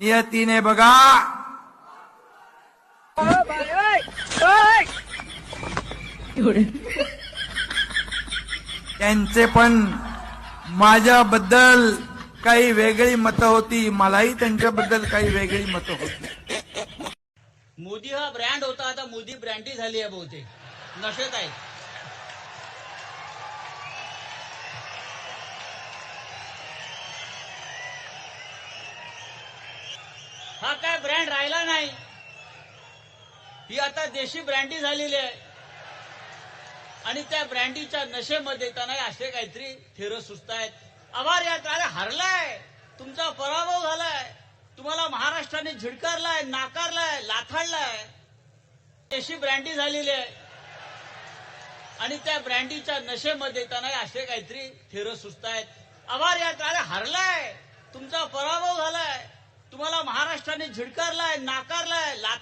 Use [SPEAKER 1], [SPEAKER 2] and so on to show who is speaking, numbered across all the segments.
[SPEAKER 1] नियतीने बघा. त्यांचे पण माझ्याबद्दल काही वेगळी मतं होती. मलाही त्यांच्याबद्दल काही वेगळी मतं होती.
[SPEAKER 2] मोदी हा ब्रँड होता. आता मोदी ब्रँडी झाली आहे बहुतेक. नशेत आहे. हा काय ब्रँड राहिला नाही. ही आता देशी ब्रँडी झालेली आहे. आणि त्या ब्रँडीच्या नशेमध्ये त्यांना असे काहीतरी थेरं सुचतायत आभार या अरे हरलाय. तुमचा पराभव झालाय. तुम्हाला महाराष्ट्राने झिडकारलाय नाकारलाय लाथाडलाय देशी ब्रँडी झालेली आहे. आणि त्या ब्रँडीच्या नशेमध्ये त्यांना असे काहीतरी थेरं सुचतायत आभार या अरे हरलाय. तुमचा पराभव झालाय. तुम्हाला महाराष्ट्राने झिडकारलाय नाकारलाय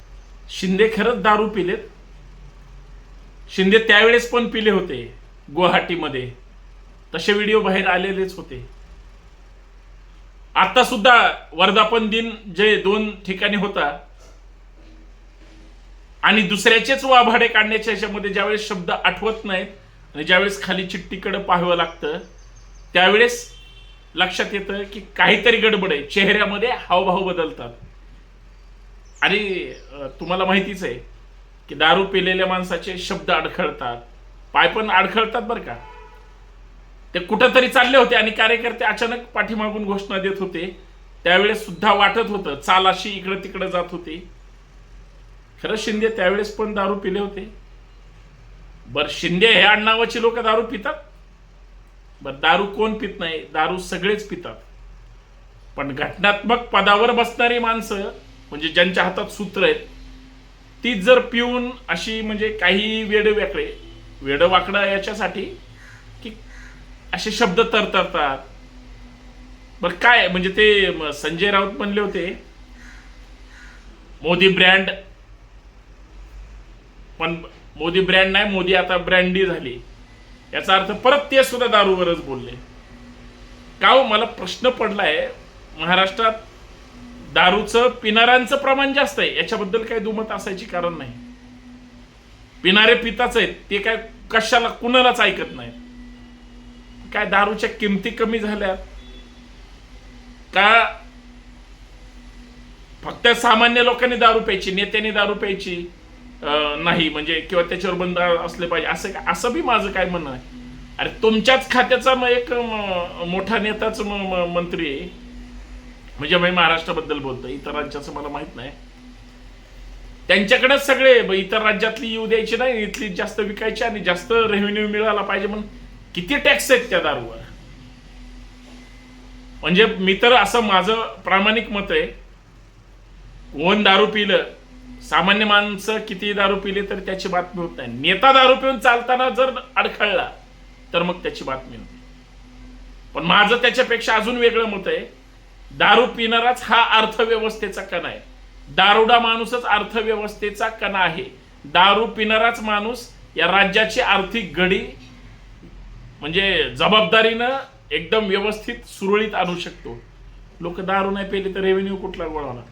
[SPEAKER 3] शिंदे खरंच दारू पिलेत. शिंदे त्यावेळेस पण पिले होते गुवाहाटीमध्ये. तसे व्हिडिओ बाहेर आलेलेच होते. आता सुद्धा वर्धापन दिन जे दोन ठिकाणी होता आणि दुसऱ्याचेच वाभाडे काढण्याच्या ह्याच्यामध्ये ज्यावेळेस शब्द आठवत नाहीत आणि ज्यावेळेस खाली चिठ्ठीकडे पाहावं लागतं त्यावेळेस लक्षात येतं की काहीतरी गडबड आहे. चेहऱ्यामध्ये हावभाव बदलतात. आणि तुम्हाला माहितीच आहे की दारू पिलेल्या माणसाचे शब्द अडखळतात. पाय पण अडखळतात बरं का. ते कुठंतरी चालले होते आणि कार्यकर्ते अचानक पाठीमागून घोषणा देत होते. त्यावेळेस सुद्धा वाटत होतं चाल अशी इकडं तिकडं जात होती. खरं शिंदे त्यावेळेस पण दारू पिले होते. बर शिंदे हे आडनावाची लोक दारू पितात? बरं दारू कोण पित नाही? दारू सगळेच पितात. पण घटनात्मक पदावर बसणारी माणसं म्हणजे ज्यांच्या हातात सूत्र आहेत ती जर पिऊन अशी म्हणजे काही वेड वेकडे वेड वाकडं याच्यासाठी की असे शब्द तरतरतात. बरं काय म्हणजे ते संजय राऊत म्हणले होते मोदी ब्रँड पण मोदी ब्रँड नाही मोदी आता ब्रँडी झाली. याचा अर्थ परत ते सुद्धा दारूवरच बोलले. का हो मला प्रश्न पडलाय महाराष्ट्रात दारूचं पिणाऱ्यांचं प्रमाण जास्त आहे याच्याबद्दल काही दुमत असायची कारण नाही. पिणारे पिताच आहेत ते काय कशाला कुणालाच ऐकत नाही काय दारूच्या किमती कमी झाल्या का फक्त सामान्य लोकांनी दारू प्यायची नेत्यांनी दारू प्यायची? नाही म्हणजे किंवा त्याच्यावर बंद असले पाहिजे. असं काय असं बी माझं काय म्हणणं आहे. अरे तुमच्याच खात्याचा मग एक मोठा नेताच मंत्री आहे. म्हणजे मी महाराष्ट्राबद्दल बोलतो इतर राज्याचं मला माहीत नाही. त्यांच्याकडेच सगळे इतर राज्यातली येऊ द्यायची नाही. इथली जास्त विकायची आणि जास्त रेव्हेन्यू मिळाला पाहिजे म्हणून किती टॅक्स आहेत त्या दारूवर? म्हणजे मी तर असं माझं प्रामाणिक मत आहे. कोण दारू पिलं सामान्य माणसं किती दारू पिली तर त्याची बातमी होत नाही. नेता दारू पिऊन चालताना जर अडखळला तर मग त्याची बातमी होते. पण माझं त्याच्यापेक्षा अजून वेगळं मत आहे दारू पिणाराच हा अर्थव्यवस्थेचा कणा आहे. दारुडा माणूसच अर्थव्यवस्थेचा कणा आहे. दारू पिणाराच माणूस या राज्याची आर्थिक घडी म्हणजे जबाबदारीनं एकदम व्यवस्थित सुरळीत आणू शकतो. लोक दारू नाही पेले तर रेव्हेन्यू कुठला गोळवणार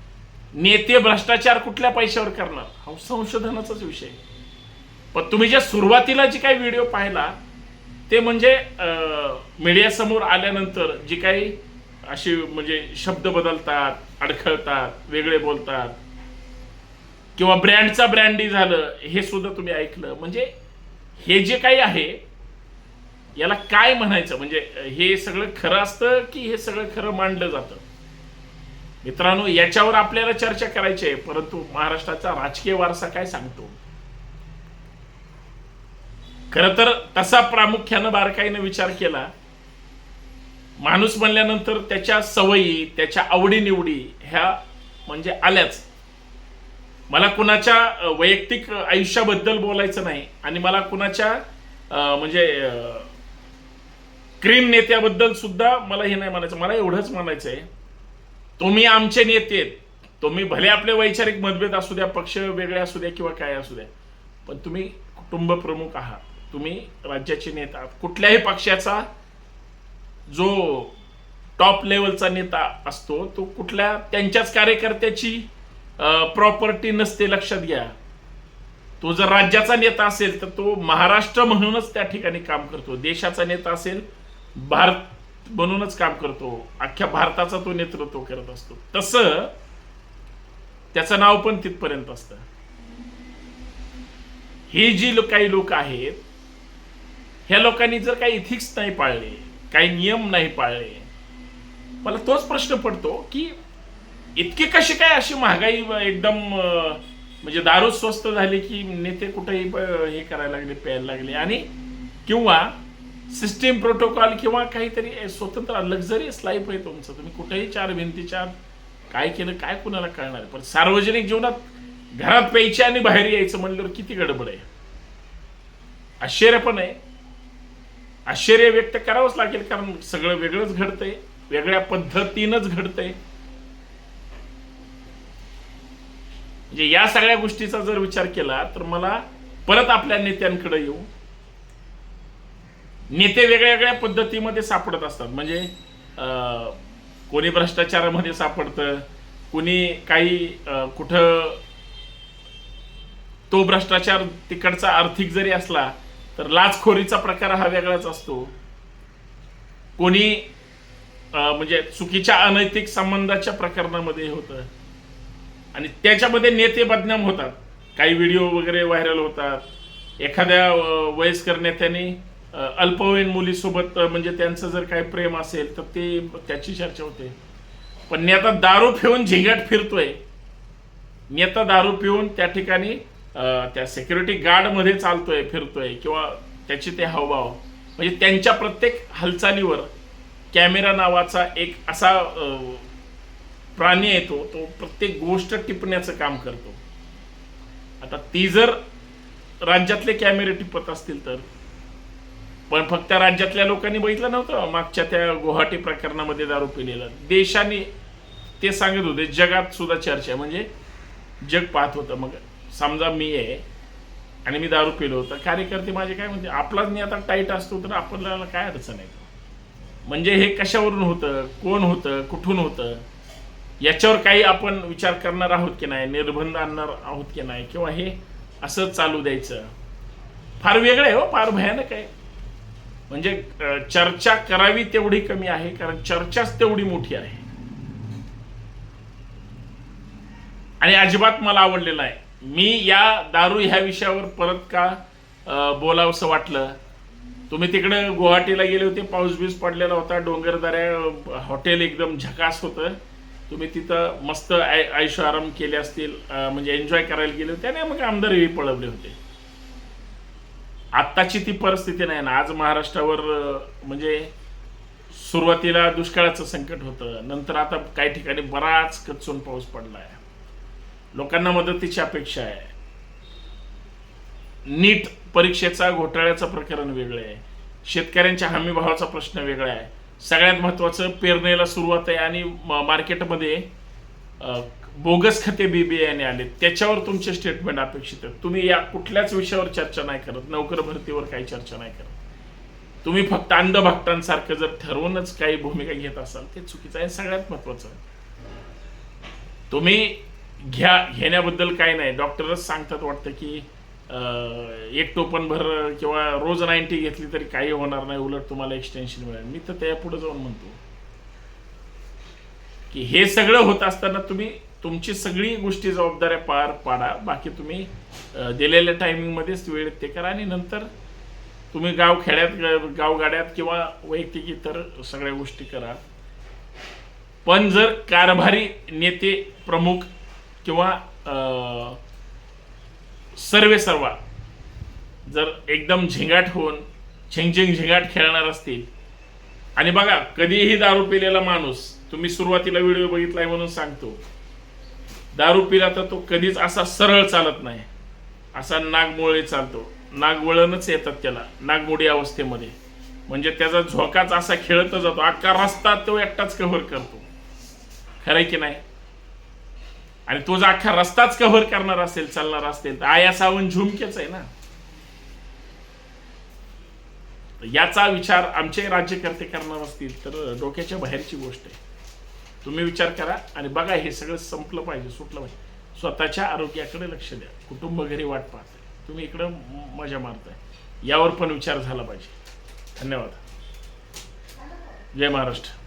[SPEAKER 3] नेते भ्रष्टाचार कुठल्या पैशावर करणार? हा संशोधनाचाच विषय. पण तुम्ही जे सुरुवातीला जी काही व्हिडिओ पाहिला ते म्हणजे मीडियासमोर आल्यानंतर जी काही अशी म्हणजे शब्द बदलतात अडखळतात वेगळे बोलतात किंवा ब्रँडचा ब्रँडी झालं हे सुद्धा तुम्ही ऐकलं. म्हणजे हे जे काही आहे याला काय म्हणायचं? म्हणजे हे सगळं खरं असतं की हे सगळं खरं मांडलं जातं? मित्रांनो याच्यावर आपल्याला चर्चा करायची आहे परंतु महाराष्ट्राचा राजकीय वारसा काय सांगतो? खर तर तसा प्रामुख्यानं बारकाईनं विचार केला माणूस म्हणल्यानंतर त्याच्या सवयी त्याच्या आवडीनिवडी ह्या म्हणजे आल्याच. मला कुणाच्या वैयक्तिक आयुष्याबद्दल बोलायचं नाही आणि मला कुणाच्या म्हणजे क्रीम नेत्याबद्दल सुद्धा मला हे नाही म्हणायचं. मला एवढंच म्हणायचं आहे तुम्ही आमचे नेते आहेत. तुम्ही भले आपले वैचारिक मतभेद असू द्या पक्ष वेगळे असू द्या किंवा काय असू द्या पण तुम्ही कुटुंब प्रमुख आहात. तुम्ही राज्याचे नेता आहात. कुठल्याही पक्षाचा जो टॉप लेवलचा नेता असतो तो कुठल्या त्यांच्याच कार्यकर्त्याची प्रॉपर्टी नसते लक्षात घ्या. तो जर राज्याचा नेता असेल तर तो महाराष्ट्र म्हणूनच त्या ठिकाणी काम करतो. देशाचा नेता असेल भारत म्हणूनच काम करतो. अख्ख्या भारताचा तो नेतृत्व करत असतो. तसं त्याचं नाव पण तिथपर्यंत असतं. हे जी काही लोक आहेत ह्या लोकांनी जर काही इथिक्स नाही पाळले काही नियम नाही पाळले मला तोच प्रश्न पडतो की इतकी कशी काय अशी महागाई एकदम म्हणजे दारू स्वस्त झाली की नेते कुठेही हे करायला लागले प्यायला लागले आणि किंवा सिस्टीम प्रोटोकॉल किंवा काहीतरी स्वतंत्र लक्झरियस लाईफ आहे तुमचं. तुम्ही कुठेही चार भिंतीच्या काय केलं काय कुणाला कळणार? पण सार्वजनिक जीवनात घरात प्यायचे आणि बाहेर यायचं म्हणल्यावर किती गडबड आहे? आश्चर्य पण आहे. आश्चर्य व्यक्त करावंच लागेल कारण सगळं वेगळंच घडतंय वेगळ्या पद्धतीनंच घडतंय. म्हणजे या सगळ्या गोष्टीचा जर विचार केला तर मला परत आपल्या नेत्यांकडे येऊ. नेते वेगळ्या वेगळ्या पद्धतीमध्ये सापडत असतात. म्हणजे कोणी भ्रष्टाचारामध्ये सापडतं कोणी काही कुठं तो भ्रष्टाचार तिकडचा आर्थिक जरी असला तर लाचखोरीचा प्रकार हा वेगळाच असतो. कोणी म्हणजे चुकीच्या अनैतिक संबंधाच्या प्रकरणामध्ये होतं. आणि त्याच्यामध्ये नेते बदनाम होतात. काही व्हिडिओ वगैरे व्हायरल होतात. एखाद्या वयस्कर नेत्याने अल्पवयीन मुलीसोबत म्हणजे त्यांचं जर काही प्रेम असेल तर ते त्याची चर्चा होते. पण नेता दारू पिऊन झिंगाट फिरतोय. नेता दारू पिऊन त्या ठिकाणी त्या सिक्युरिटी गार्डमध्ये चालतोय फिरतोय किंवा त्याचे ते हावभाव. म्हणजे त्यांच्या प्रत्येक हालचालीवर कॅमेरा नावाचा एक असा प्राणी येतो तो प्रत्येक गोष्ट टिपण्याचं काम करतो. आता ती जर राज्यातले कॅमेरे टिपत असतील तर पण फक्त राज्यातल्या लोकांनी बघितलं नव्हतं. मागच्या त्या गुवाहाटी प्रकरणामध्ये दारू पिलेलं. देशाने ते सांगत होते जगात सुद्धा चर्चा म्हणजे जग पाहत होतं. मग समजा मी आहे आणि मी दारू पिलो होतं. कार्यकर्ते माझे काय म्हणते आपलाच मी आता टाईट असतो तर आपल्याला काय अडचण आहे? म्हणजे हे कशावरून होतं? कोण होतं? कुठून होतं? याच्यावर काही आपण विचार करणार आहोत की नाही? निर्बंध आणणार आहोत की नाही? किंवा हे असं चालू द्यायचं? फार वेगळं आहे हो फार भयानक आहे. म्हणजे चर्चा करावी तेवढी कमी आहे कारण चर्चाच तेवढी मोठी आहे. आणि अजिबात मला आवडलेलं आहे. मी या दारू ह्या विषयावर परत का बोलावसं बोलावंसं वाटलं? तुम्ही तिकडे गुवाहाटीला गेले होते पाऊस बीस पडलेला होता डोंगरदऱ्या हॉटेल एकदम झकास होतं. तुम्ही तिथं मस्त आय आयुष्य आराम केले असतील म्हणजे एन्जॉय करायला गेले होते आणि मग आमदारही पळवले होते. आत्ताची ती परिस्थिती नाही ना. आज महाराष्ट्रावर म्हणजे सुरुवातीला दुष्काळाचं संकट होतं. नंतर आता काही ठिकाणी बराच कचून पाऊस पडला आहे लोकांना मदतीची अपेक्षा आहे. नीट परीक्षेचा घोटाळ्याचं प्रकरण वेगळं आहे. शेतकऱ्यांच्या हमी भावाचा प्रश्न वेगळा आहे. सगळ्यात महत्त्वाचं पेरणीला सुरुवात आहे आणि मार्केटमध्ये बोगस खाते बियाणे आले त्याच्यावर तुमचे स्टेटमेंट अपेक्षित आहे तुम्ही या कुठल्याच विषयावर चर्चा नाही करत. नोकर भरतीवर काही चर्चा नाही करत. तुम्ही फक्त अंधभक्तांसारखं जर ठरवूनच काही भूमिका घेत असाल ते चुकीचं आहे सगळ्यात महत्वाचं आहे. तुम्ही घ्या घेण्याबद्दल काही नाही. डॉक्टरच सांगतात वाटतं की एक टोपन भर किंवा रोज नाईन्टी घेतली तरी काही होणार नाही. उलट तुम्हाला एक्सटेन्शन मिळेल. मी तर त्या पुढे जाऊन म्हणतो की हे सगळं होत असताना तुम्ही तुमची सगळी गोष्टी जबाबदाऱ्या पार पाडा. बाकी तुम्ही दिलेल्या टायमिंगमध्येच वेळ ते करा आणि नंतर तुम्ही गाव खेड्यात गावगाड्यात किंवा वैयक्तिक इतर सगळ्या गोष्टी करा. पण जर कारभारी नेते प्रमुख किंवा सर्वे सर्वा जर एकदम झिंगाट होऊन झिंगझिंग झिंगाट खेळणार असतील. आणि बघा कधीही दारू पिलेला माणूस तुम्ही सुरुवातीला व्हिडिओ बघितलाय म्हणून सांगतो. दारू पिला तर तो कधीच असा सरळ चालत नाही. असा नागमोळे चालतो. नागवळणच येतात त्याला नागमोडी अवस्थेमध्ये. म्हणजे त्याचा झोकाच असा खेळत जातो. अख्खा रस्ता तो एकटाच कव्हर करतो. खरंय की नाही? आणि तो जर अख्खा रस्ताच कव्हर करणार असेल चालणार असेल तर आया सावन झुमकेच आहे ना. याचा विचार आमचे राज्यकर्ते करणार असतील तर डोक्याच्या बाहेरची गोष्ट आहे. तुम्ही विचार करा आणि बघा हे सगळं संपलं पाहिजे सुटलं पाहिजे. स्वतःच्या आरोग्याकडे लक्ष द्या. कुटुंब घरी वाट पाहते तुम्ही इकडं मजा मारताय. यावर पण विचार झाला पाहिजे. धन्यवाद. जय महाराष्ट्र.